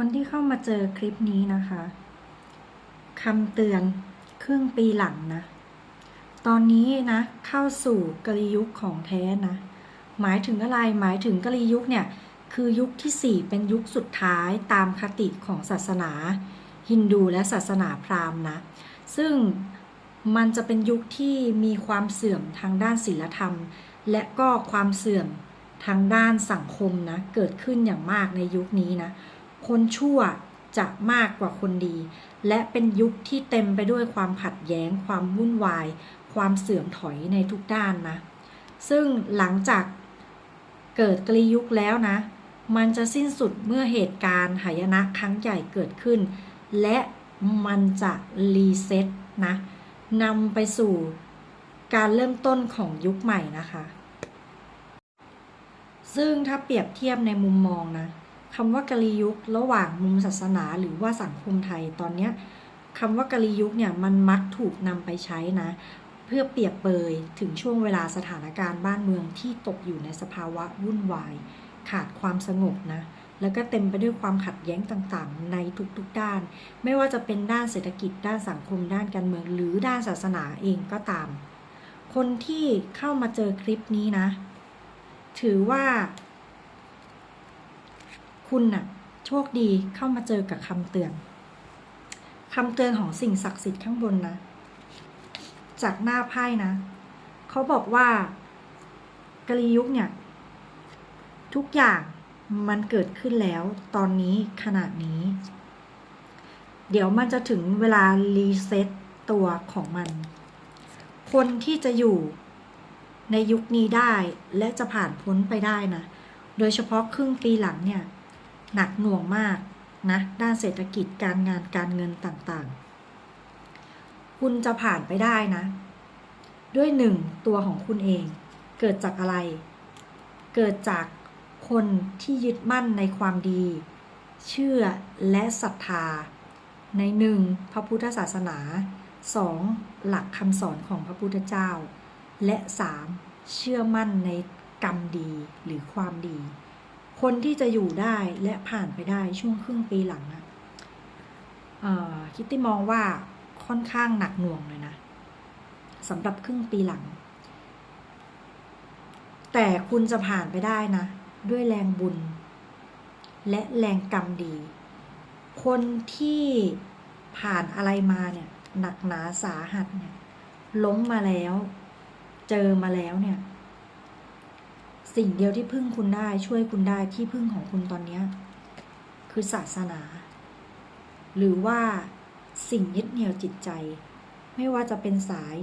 คนที่เข้ามาเจอคลิปนี้นะคะคำเตือนครึ่งปีหลังนะ ตอนนี้นะเข้าสู่กลียุคของแท้นะ หมายถึงอะไรหมายถึงกลียุคเนี่ยคือยุคที่ 4 เป็นยุคสุดท้ายตามคติของศาสนาฮินดูและศาสนาพราหมณ์นะ ซึ่งมันจะเป็นยุคที่มีความเสื่อมทางด้านศีลธรรม และก็ความเสื่อมทางด้านสังคมนะ เกิดขึ้นอย่างมากในยุคนี้นะ คนชั่วจะมากกว่าคนดี และเป็นยุคที่เต็มไปด้วยความขัดแย้ง ความวุ่นวาย ความเสื่อมถอยในทุกด้านนะ ซึ่งหลังจากเกิดกลียุคแล้วนะ มันจะสิ้นสุดเมื่อเหตุการณ์หายนะครั้งใหญ่เกิดขึ้น และมันจะรีเซ็ตนะนำไปสู่การเริ่มต้นของยุคใหม่นะคะ ซึ่งถ้าเปรียบเทียบในมุมมองนะ คำว่ากะลียุคระหว่างมุมศาสนาหรือว่าสังคมไทยตอนเนี้ยคำว่ากะลียุคเนี่ยมันมักถูกนำไปใช้นะ เพื่อเปรียบเปยถึงช่วงเวลาสถานการณ์บ้านเมืองที่ตกอยู่ในสภาวะวุ่นวาย ขาดความสงบนะแล้วก็เต็มไปด้วยความขัดแย้งต่างๆ ในทุกๆด้าน ไม่ว่าจะเป็นด้านเศรษฐกิจด้านสังคมด้านการเมือง หรือด้านศาสนาเองก็ตาม คนที่เข้ามาเจอคลิปนี้นะ ถือว่า คุณน่ะโชคดีเข้ามาเจอกับคำเตือนคำเตือนของสิ่งศักดิ์สิทธิ์ข้างบนนะ จากหน้าไพ่นะ เขาบอกว่ากลียุคเนี่ย ทุกอย่างมันเกิดขึ้นแล้วตอนนี้ขนาดนี้ เดี๋ยวมันจะถึงเวลารีเซ็ตตัวของมัน คนที่จะอยู่ในยุคนี้ได้และจะผ่านพ้นไปได้นะ โดยเฉพาะครึ่งปีหลังเนี่ย หนักหน่วงมากนะด้านเศรษฐกิจการงานการเงินต่างๆ คุณจะผ่านไปได้นะ ด้วยหนึ่งตัวของคุณเอง เกิดจากอะไร เกิดจากคนที่ยึดมั่นในความดี เชื่อและศรัทธา ในหนึ่งพระพุทธศาสนาสองหลักคำสอนของพระพุทธเจ้า และสามเชื่อมั่นในกรรมดีหรือความดี คนที่จะอยู่ได้และผ่านไปได้ช่วงครึ่งปีหลังนะเอ่อคิตตี้มองว่าค่อนข้างหนักหน่วงเลยนะสำหรับครึ่งปีหลัง แต่คุณจะผ่านไปได้นะ ด้วยแรงบุญ และแรงกรรมดี คนที่ผ่านอะไรมาเนี่ยหนักหนาสาหัสเนี่ยล้มมาแล้ว เจอมาแล้วเนี่ย สิ่งเดียวที่พึ่งคุณได้ช่วยคุณได้ที่พึ่งของคุณตอนนี้ คือศาสนา หรือว่าสิ่งยึดเหนี่ยวจิตใจ ไม่ว่าจะเป็นสาย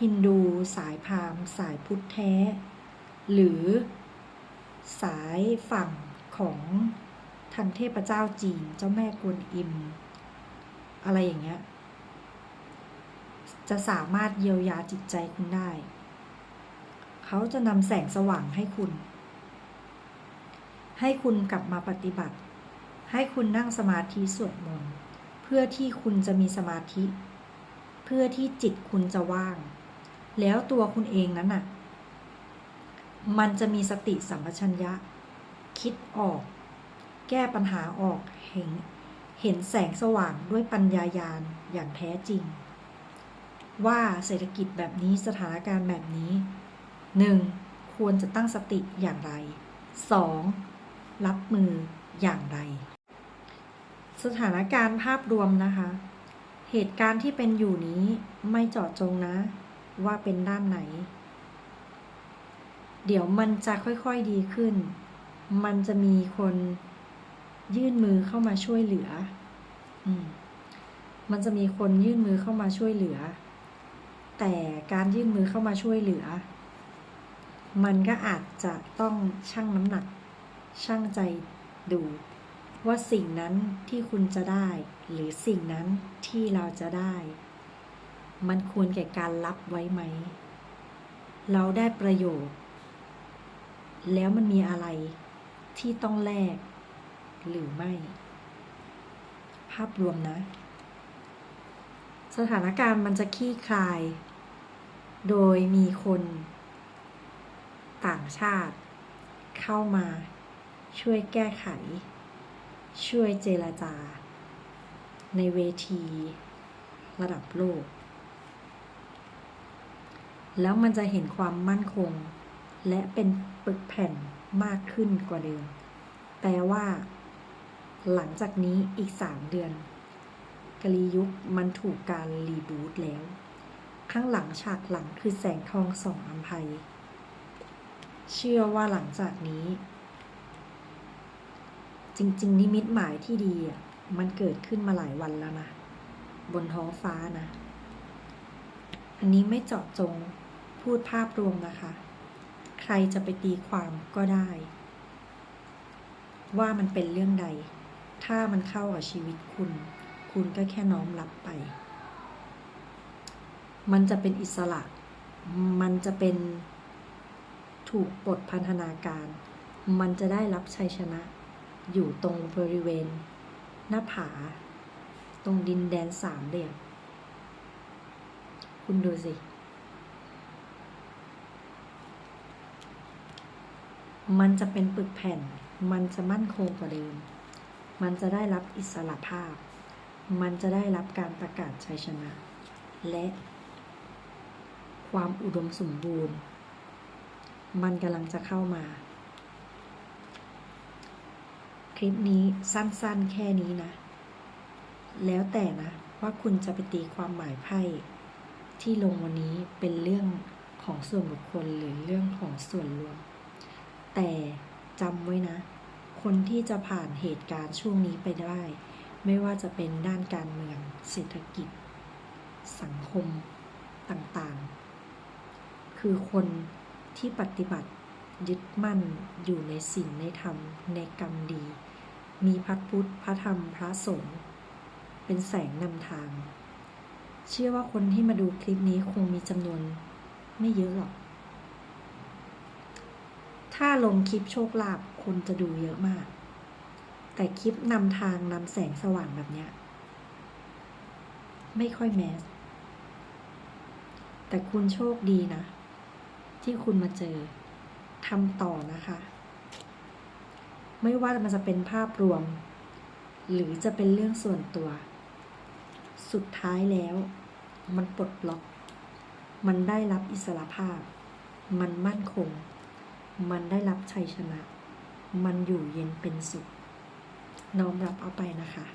ฮินดูสายพราหมณ์สายพุทธแท้ หรือสายฝั่งของทางเทพเจ้าจีนเจ้าแม่กวนอิม อะไรอย่างเงี้ย จะสามารถเยียวยาจิตใจคุณได้ เขาจะนำแสงสว่างให้คุณ ให้คุณกลับมาปฏิบัติ ให้คุณนั่งสมาธิสวดมนต์เพื่อที่คุณจะมีสมาธิ เพื่อที่จิตคุณจะว่าง แล้วตัวคุณเองนั้นน่ะ มันจะมีสติสัมปชัญญะ คิดออก แก้ปัญหาออกเห็นเห็นแสงสว่างด้วยปัญญายาณอย่างแท้จริง ว่าเศรษฐกิจแบบนี้สถานการณ์แบบนี้ 1. ควรจะตั้งสติอย่างไร 2. รับมืออย่างไร สถานการณ์ภาพรวมนะคะ เหตุการณ์ที่เป็นอยู่นี้ไม่เจาะจงนะ ว่าเป็นด้านไหน เดี๋ยวมันจะค่อยๆดีขึ้น มันจะมีคนยื่นมือเข้ามาช่วยเหลืออืมมันจะมีคนยื่นมือเข้ามาช่วยเหลือ แต่การยื่นมือเข้ามาช่วยเหลือ มันก็อาจจะต้องชั่งน้ำหนัก ชั่งใจดู ว่าสิ่งนั้นที่คุณจะได้ หรือสิ่งนั้นที่เราจะได้ มันควรแก่การรับไว้ไหม เราได้ประโยชน์ แล้วมันมีอะไรที่ต้องแลกหรือไม่ ภาพรวมนะ สถานการณ์มันจะคลี่คลาย โดยมีคน ต่างชาติ เข้ามาช่วยแก้ไข ช่วยเจรจา ในเวที ระดับโลก แล้วมันจะเห็นความมั่นคง และเป็นปึกแผ่นมากขึ้นกว่าเดิม แปลว่า หลังจากนี้อีกสามเดือนกลียุคมันถูกการรีบูตแล้ว ข้างหลังฉากหลังคือแสงทองสองอัมภัย เชื่อว่าหลังจากนี้ จริง ๆ นิมิตหมายที่ดีอะมันเกิดขึ้นมาหลายวันแล้วนะ บนท้องฟ้านะ อันนี้ไม่เจาะจงพูดภาพรวมนะคะ ใครจะไปตีความก็ได้ ว่ามันเป็นเรื่องใด ถ้ามันเข้ากับชีวิตคุณ คุณก็แค่น้อมรับไป มันจะเป็นอิสระ มันจะเป็น ถูกปลดพันธนาการ มันจะได้รับชัยชนะ อยู่ตรงบริเวณ หน้าผา ตรงดินแดนสามเหลี่ยมคุณดูสิ มันจะเป็นปึกแผ่น มันจะมั่นคงกว่าเดิม มันจะได้รับอิสระภาพ มันจะได้รับการประกาศชัยชนะ และความอุดมสมบูรณ์ มันกำลังจะเข้ามา คลิปนี้สั้นๆแค่นี้นะ แล้วแต่นะว่าคุณจะไปตีความหมายไพ่ที่ลงวันนี้เป็นเรื่องของส่วนบุคคลหรือเรื่องของส่วนรวม แต่จำไว้นะ คนที่จะผ่านเหตุการณ์ช่วงนี้ไปได้ ไม่ว่าจะเป็นด้านการเมือง เศรษฐกิจ สังคมต่างๆ คือคน ที่ปฏิบัติยึดมั่นอยู่ในสิ่งในธรรมในกรรมดี มีพระพุทธพระธรรมพระสงฆ์เป็นแสงนำทาง เชื่อว่าคนที่มาดูคลิปนี้คงมีจำนวนไม่เยอะหรอก ถ้าลงคลิปโชคลาภคนจะดูเยอะมาก แต่คลิปนำทางนำแสงสว่างแบบเนี้ย ไม่ค่อยแมส แต่คุณโชคดีนะ ที่คุณมาเจอทำต่อนะคะ ไม่ว่ามันจะเป็นภาพรวม หรือจะเป็นเรื่องส่วนตัว สุดท้ายแล้ว มันปลดล็อก มันได้รับอิสรภาพ มันมั่นคง มันได้รับชัยชนะ มันอยู่เย็นเป็นสุข น้อมรับเอาไปนะคะ